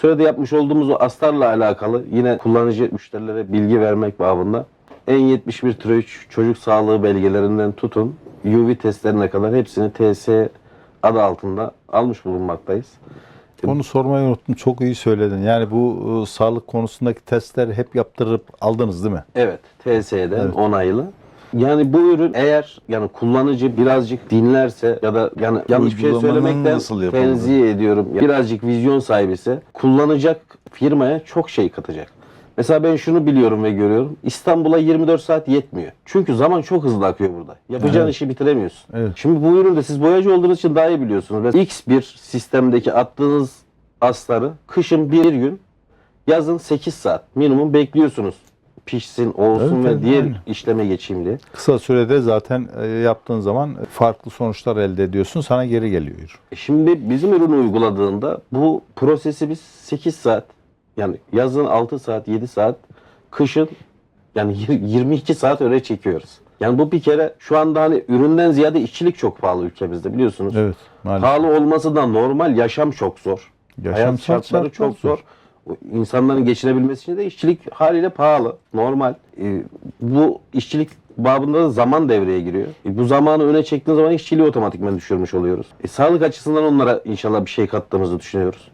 sürede yapmış olduğumuz o astarla alakalı yine kullanıcı müşterilere bilgi vermek babında N71 3 çocuk sağlığı belgelerinden tutun UV testlerine kadar hepsini TS adı altında almış bulunmaktayız. Onu sormayı unuttum. Çok iyi söyledin. Yani bu e, sağlık konusundaki testleri hep yaptırıp aldınız değil mi? Evet, TSE'den Evet. onaylı. Yani bu ürün eğer yani kullanıcı birazcık dinlerse ya da yani yanlış bir şey söylemekten tenzih ediyorum. Birazcık vizyon sahibi ise kullanacak firmaya çok şey katacak. Mesela ben şunu biliyorum ve görüyorum. İstanbul'a 24 saat yetmiyor. Çünkü zaman çok hızlı akıyor burada. Yapacağın Evet. işi bitiremiyorsun. Evet. Şimdi bu üründe siz boyacı olduğunuz için daha iyi biliyorsunuz. Mesela X bir sistemdeki attığınız astarı kışın bir gün yazın 8 saat minimum bekliyorsunuz. Pişsin, olsun Evet, ve diğer aynen. işleme geçeyim diye. Kısa sürede zaten e, yaptığın zaman farklı sonuçlar elde ediyorsun. Sana geri geliyor. E Şimdi bizim ürünü uyguladığında bu prosesi biz 8 saat yani yazın 6 saat 7 saat kışın yani yir- 22 saat öyle çekiyoruz. Yani bu bir kere şu anda hani üründen ziyade işçilik çok pahalı ülkemizde biliyorsunuz. Evet. Maalesef. Pahalı olması da normal yaşam çok zor. Yaşam Hayat şartları şartları çok zor. O İnsanların geçinebilmesi için de işçilik haliyle pahalı. Normal. Ee, bu işçilik babında da zaman devreye giriyor. E, bu zamanı öne çektiğin zaman işçiliği otomatikman düşürmüş oluyoruz. E, sağlık açısından onlara inşallah bir şey kattığımızı düşünüyoruz.